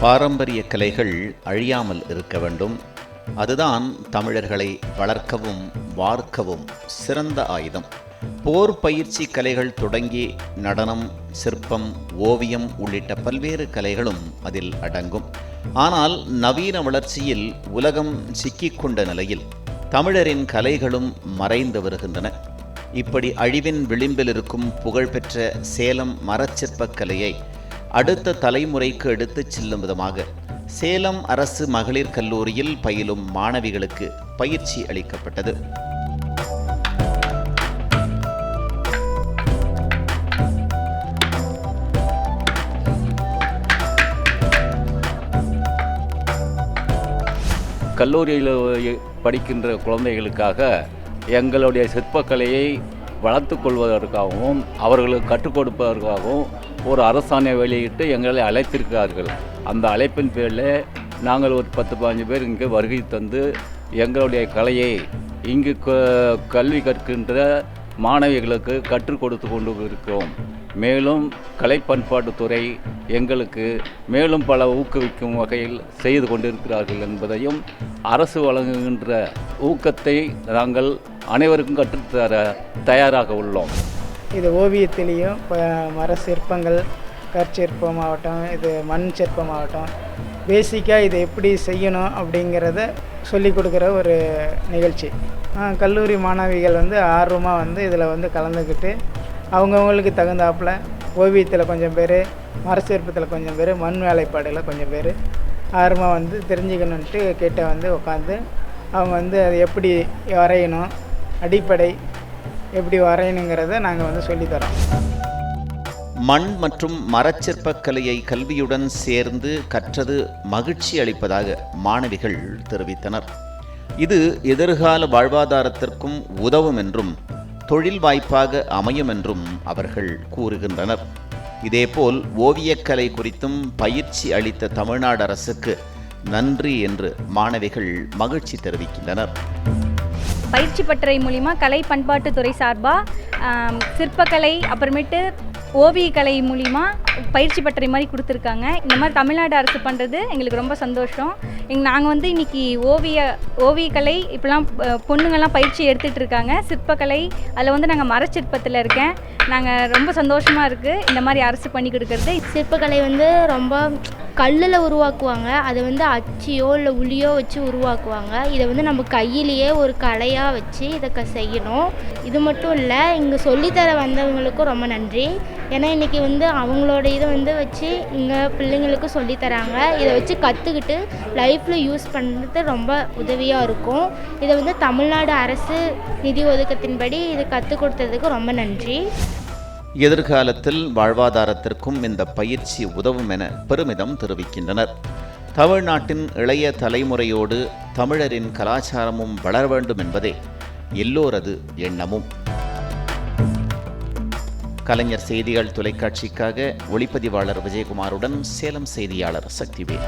பாரம்பரிய கலைகள் அழியாமல் இருக்க வேண்டும். அதுதான் தமிழர்களை வளர்க்கவும் வார்க்கவும் சிறந்த ஆயுதம். போர் பயிற்சி கலைகள் தொடங்கி நடனம் சிற்பம் ஓவியம் உள்ளிட்ட பல்வேறு கலைகளும் அதில் அடங்கும். ஆனால் நவீன வளர்ச்சியில் உலகம் சிக்கிக்கொண்ட நிலையில் தமிழரின் கலைகளும் மறைந்து வருகின்றன. இப்படி அழிவின் விளிம்பில் இருக்கும் புகழ்பெற்ற சேலம் மரச்சிற்பக் கலையை அடுத்த தலைமுறைக்கு எடுத்துச் செல்லும் விதமாக சேலம் அரசு மகளிர் கல்லூரியில் பயிலும் மாணவிகளுக்கு பயிற்சி அளிக்கப்பட்டது. கல்லூரியில் படிக்கின்ற குழந்தைகளுக்காக எங்களுடைய சிற்பக்கலையை வளர்த்து கொள்வதற்காகவும் அவர்களுக்கு கற்றுக் கொடுப்பதற்காகவும் ஒரு அரசாணை வெளியிட்டு எங்களை அழைத்திருக்கிறார்கள். அந்த அழைப்பின் பேரில் நாங்கள் ஒரு பத்து பதினஞ்சு பேர் இங்கே வருகை தந்து எங்களுடைய கலையை இங்கு க- கல்வி கற்கின்ற மாணவிகளுக்கு கற்றுக் கொடுத்து கொண்டு இருக்கிறோம் மேலும் கலை பண்பாட்டுத்துறை எங்களுக்கு மேலும் பல ஊக்குவிக்கும் வகையில் செய்து கொண்டிருக்கிறார்கள் என்பதையும் அரசு வழங்குகின்ற ஊக்கத்தை நாங்கள் அனைவருக்கும் கற்றுத்தர தயாராக உள்ளோம். இது ஓவியத்திலையும் இப்போ மர சிற்பங்கள் கற்சிற்பம் ஆகட்டும் இது மண் சிற்பம் ஆகட்டும் பேசிக்காக இதை எப்படி செய்யணும் அப்படிங்கிறத சொல்லி கொடுக்குற ஒரு நிகழ்ச்சி. கல்லூரி மாணவிகள் வந்து ஆர்வமாக வந்து இதில் வந்து கலந்துக்கிட்டு அவங்கவுங்களுக்கு தகுந்தாப்புல ஓவியத்தில் கொஞ்சம் பேர் மர சிற்பத்தில் கொஞ்சம் பேர் மண் வேலைப்பாடில் கொஞ்சம் பேர் ஆர்வமாக வந்து தெரிஞ்சுக்கணுன்ட்டு கிட்ட வந்து உட்காந்து அவங்க வந்து அதை எப்படி வரையணும் அடிப்படை எப்படி வரையணுங்கிறத நாங்கள் வந்து சொல்லித்தரோம். மண் மற்றும் மரச்சிற்பக் கலையை கல்வியுடன் சேர்ந்து கற்றது மகிழ்ச்சி அளிப்பதாக மாணவிகள் தெரிவித்தனர். இது எதிர்கால வாழ்வாதாரத்திற்கும் உதவும் என்றும் தொழில் வாய்ப்பாக அமையும் என்றும் அவர்கள் கூறுகின்றனர். இதேபோல் ஓவியக்கலை குறித்தும் பயிற்சி அளித்த தமிழ்நாடு அரசுக்கு நன்றி என்று மாணவிகள் மகிழ்ச்சி தெரிவிக்கின்றனர். பயிற்சி பட்டறை மூலிமா கலை பண்பாட்டுத்துறை சார்பாக சிற்பக்கலை அப்புறமேட்டு ஓவியக்கலை மூலிமா பயிற்சி பட்டறை மாதிரி கொடுத்துருக்காங்க. இந்த மாதிரி தமிழ்நாடு அரசு பண்ணுறது எங்களுக்கு ரொம்ப சந்தோஷம். எங் நாங்கள் வந்து இன்னைக்கு ஓவிய ஓவியக்கலை இப்போலாம் பொண்ணுங்கள்லாம் பொண்ணுங்கெல்லாம் பயிற்சி எடுத்துகிட்டு இருக்காங்க. சிற்பக்கலை அதில் வந்து நாங்கள் மரச்சிற்பத்தில் இருக்கேன். நாங்கள் ரொம்ப சந்தோஷமாக இருக்குது இந்த மாதிரி அரசு பண்ணி கொடுக்கறது. சிற்பக்கலை வந்து ரொம்ப கல்லில் உருவாக்குவாங்க. அதை வந்து அச்சியோ இல்லை உளியோ வச்சு உருவாக்குவாங்க. இதை வந்து நம்ம கையிலேயே ஒரு கலையாக வச்சு இதை க செய்யணும். இது மட்டும் இல்லை இங்கே சொல்லித்தர வந்தவங்களுக்கும் ரொம்ப நன்றி. ஏன்னா இன்றைக்கி வந்து அவங்களோட இதை வந்து வச்சு இங்கே பிள்ளைங்களுக்கும் சொல்லித்தராங்க இதை வச்சு கற்றுக்கிட்டு லைஃப்பில் யூஸ் பண்ணுறது ரொம்ப உதவியாக இருக்கும். இதை வந்து தமிழ்நாடு அரசு நிதி ஒதுக்கத்தின்படி இது கற்றுக் கொடுத்ததுக்கு ரொம்ப நன்றி. எதிர்காலத்தில் வாழ்வாதாரத்திற்கும் இந்த பயிற்சி உதவும் என பெருமிதம் தெரிவிக்கின்றனர். தமிழ்நாட்டின் இளைய தலைமுறையோடு தமிழரின் கலாச்சாரமும் வளர வேண்டும் என்பதே எல்லோரது எண்ணமும். கலைஞர் செய்திகள் தொலைக்காட்சிக்காக ஒளிப்பதிவாளர் விஜயகுமாருடன் சேலம் செய்தியாளர் சக்திவேல்.